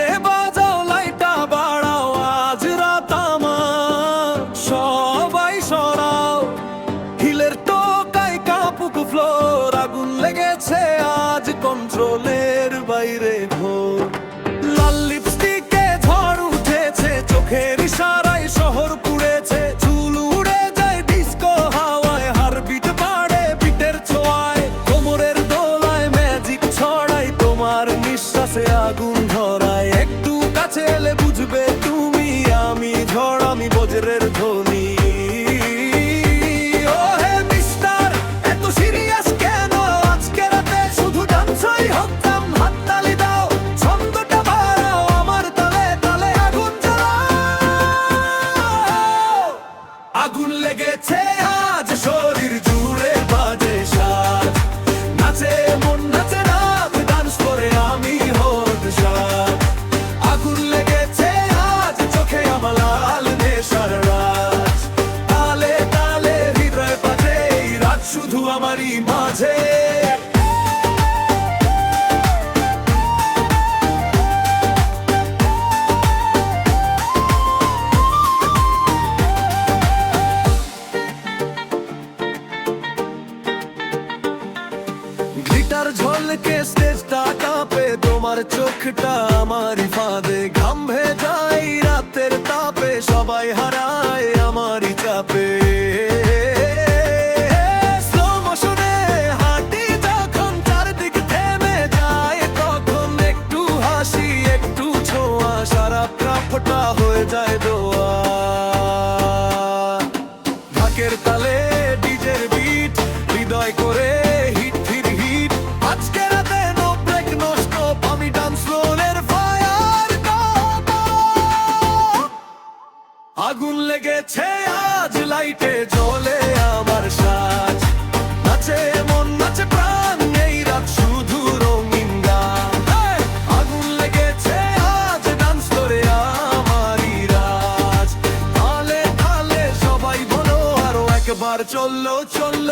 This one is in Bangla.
বাজে বাজাও লাইটা বাড়াও সবাই সরাও আগুন লেগেছে আজ কন্ট্রোলের বাইরে চোখের শহর পুড়েছে। উড়ে যায় হাওয়ায় পাড়ে ছোঁয়ায়। কোমরের দোলায় ম্যাজিক তোমার নিঃশ্বাসে আগুন ধরা ছেলে বুঝবে তুমি আমি ঝড় আমি বজ্রের ধন বন্ধু আমারই মাঝে। গ্লিটার ঝলকে স্টেজটা কাঁপে তোমার চোখটা আমার ফাঁদে ঘাম ভেদ করে যায় ঢাকের তালে ডিজের বিট হৃদয় করে আজকে ডান্স আগুন লেগেছে, আজ লাইটে জ্বলে চলল চলল